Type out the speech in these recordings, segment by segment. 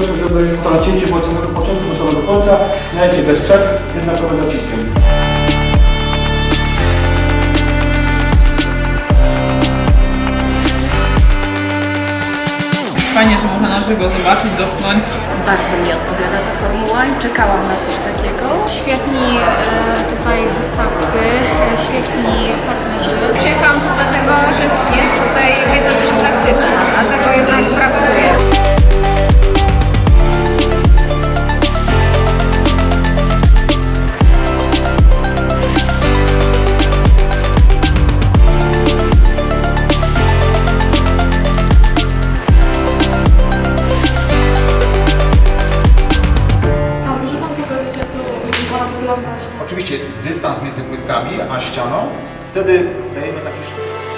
żeby to nacięcie było od samego początku do samego końca. Najlepiej bez przerw, jednakowym naciskiem. Fajnie, że można na żywo zobaczyć, dotknąć. Bardzo mi odpowiada ta formuła i czekałam na coś takiego. Świetni e, tutaj wystawcy, e, świetni a ścianą. Wtedy dajemy taki sztyk.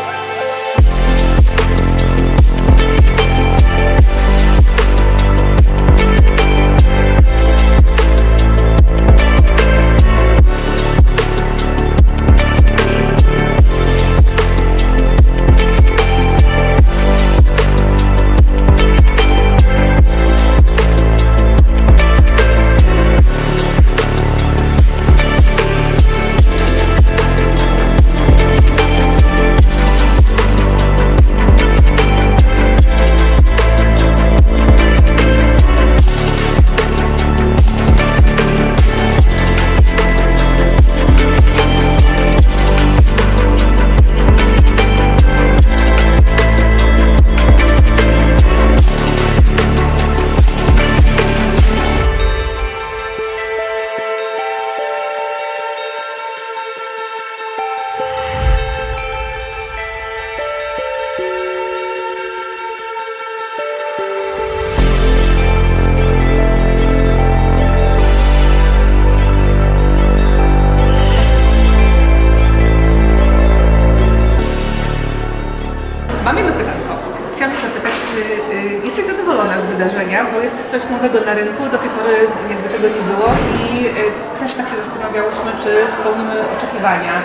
Coś nowego na rynku, do tej pory jakby tego nie było i y, też tak się zastanawiałyśmy, czy spełnimy oczekiwania y,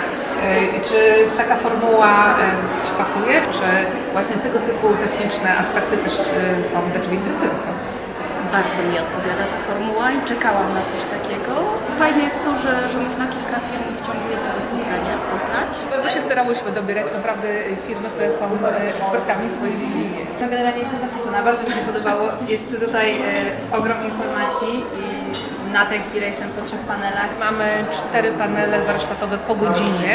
i czy taka formuła y, Ci pasuje, czy właśnie tego typu techniczne aspekty też są dla Ciebie interesujące. Bardzo mi odpowiada ta formuła i czekałam na coś takiego. Fajne jest to, że, że można kilka firm w ciągu jednego spotkania poznać. Bardzo się starałyśmy dobierać naprawdę firmy, które są y, ekspertami w swojej dziedzinie. No generalnie jestem zachwycona, bardzo mi się podobało. Jest tutaj e, ogrom informacji i na tej chwili jestem po trzech panelach. Mamy cztery panele warsztatowe po godzinie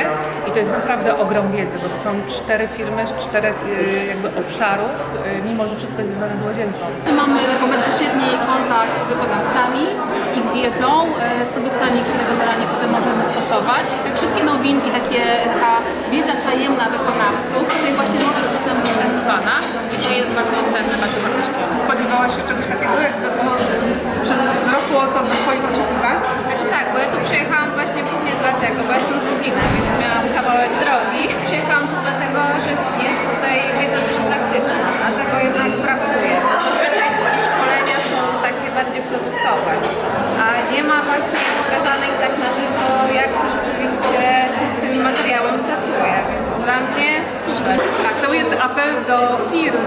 i to jest naprawdę ogrom wiedzy, bo to są cztery firmy z czterech y, jakby obszarów, mimo że wszystko jest związane z łazienką. Mamy taką bezpośredni kontakt z wykonawcami, z ich wiedzą, e, z produktami, które generalnie potem możemy stosować. Nowinki, takie, taka wiedza tajemna wykonawców, tutaj właśnie może być potem wypracowana i to jest bardzo cenne, bardzo wartościowe. Spodziewałaś się czegoś takiego? Jakby, no, y, czy rosło to do Twoich oczekiwań? Znaczy tak, bo ja tu przyjechałam właśnie głównie dlatego, bo jestem z Lublina, więc miałam kawałek drogi. Przyjechałam tu dlatego, że jest tutaj wiedza też praktyczna, a tego jednak brakuje. Bo zazwyczaj te szkolenia są takie bardziej produktowe, a nie ma właśnie pokazanych tak na żywo, jak dla mnie super. Tak, to jest apel do firm